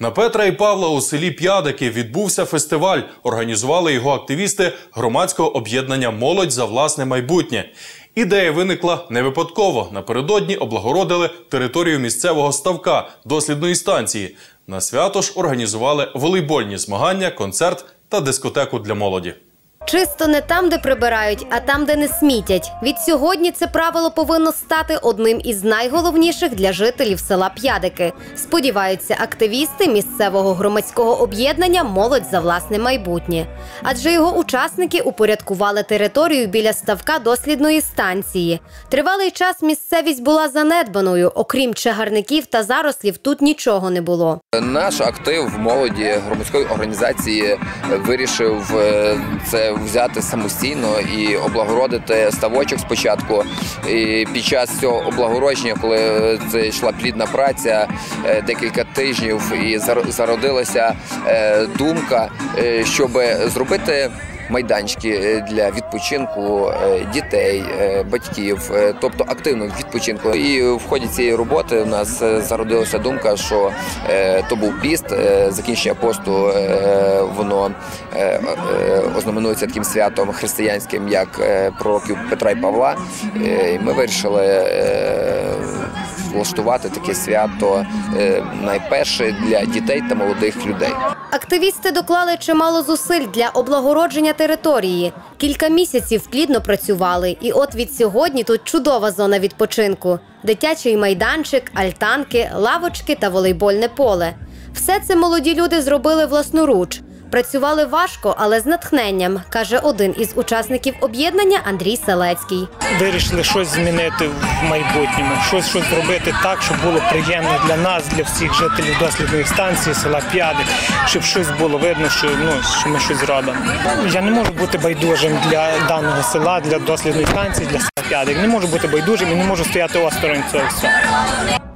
На Петра і Павла у селі П'ядики відбувся фестиваль. Організували його активісти громадського об'єднання Молодь за власне майбутнє. Ідея виникла не випадково. Напередодні облагородили територію місцевого ставка дослідної станції. На свято ж організували волейбольні змагання, концерт та дискотеку для молоді. Чисто не там, де прибирають, а там, де не смітять. Від сьогодні це правило повинно стати одним із найголовніших для жителів села П'ядики. Сподіваються активісти місцевого громадського об'єднання Молодь за власне майбутнє. Адже його учасники упорядкували територію біля ставка дослідної станції. Тривалий час місцевість була занедбаною. Окрім чагарників та зарослів, тут нічого не було. Наш актив в молоді громадської організації вирішив е, це взяти самостійно і облагородити ставочок спочатку. І під час цього облагородження, коли це йшла плідна праця, е, декілька тижнів, і зар- зародилася е, думка, е, щоб зробити. Майданчики е, для відпочинку е, дітей, е, батьків, тобто активного відпочинку. І в ході цієї роботи у нас зародилася думка, що то був піст, закінчення посту, воно ознаменується таким святом християнським, як пророків Петра і Павла. І ми вирішили влаштувати таке свято найперше для дітей та молодих людей. Активісти доклали чимало зусиль для облагородження території. Кілька місяців плідно працювали, і от від сьогодні тут чудова зона відпочинку: дитячий майданчик, альтанки, лавочки та волейбольне поле. Все це молоді люди зробили власноруч. Працювали важко, але з натхненням, каже один із учасників об'єднання Андрій Селецький. вирішили щось змінити в майбутньому, щось, щось зробити так, щоб було приємно для нас, для всіх жителів дослідної станції села П'ядик, щоб щось було видно, що ну що ми щось робимо. Я не можу бути байдужим для даного села, для дослідної станції, для села П'ядик. Не можу бути байдужим і не можу стояти осторонь цього всього.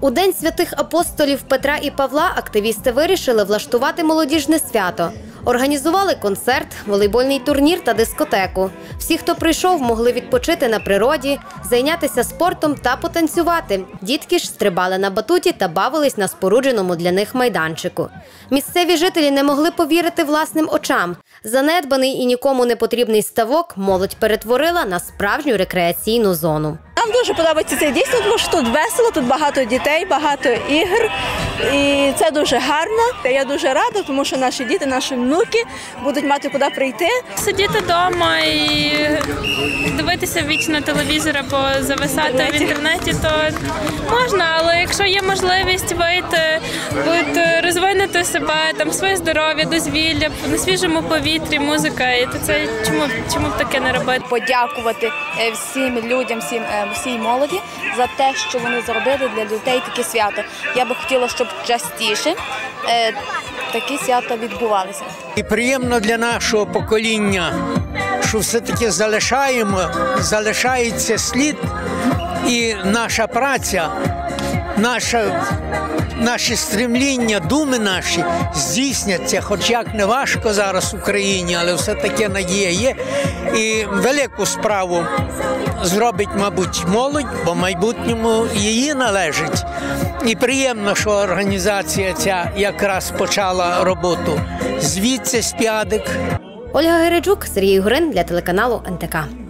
У день святих апостолів Петра і Павла активісти вирішили влаштувати молодіжне свято. Організували концерт, волейбольний турнір та дискотеку. Всі, хто прийшов, могли відпочити на природі, зайнятися спортом та потанцювати. Дітки ж стрибали на батуті та бавились на спорудженому для них майданчику. Місцеві жителі не могли повірити власним очам. Занедбаний і нікому не потрібний ставок молодь перетворила на справжню рекреаційну зону. Нам дуже подобається це дійсно, тому що тут весело, тут багато дітей, багато ігор. І це дуже гарно. Я дуже рада, тому що наші діти, наші внуки будуть мати куди прийти. Сидіти вдома і дивитися вічно телевізор або зависати в інтернеті, то можна, але якщо є можливість вийти, розвинути себе, там своє здоров'я, дозвілля, на свіжому повітрі, музика, і то це чому, чому б таке не робити? Подякувати е, всім людям, всім е, всій молоді за те, що вони зробили для дітей таке свято. Я би хотіла, щоб частіше е, такі свята відбувалися. І приємно для нашого покоління, що все-таки залишаємо, залишається слід і наша праця, наша, наші стремління, думи наші здійсняться, хоч як не важко зараз в Україні, але все-таки надія є. І велику справу зробить, мабуть, молодь, бо майбутньому її належить. І приємно, що організація ця якраз почала роботу звідси з п'ядик. Ольга Гереджук, Сергій Гурин для телеканалу НТК.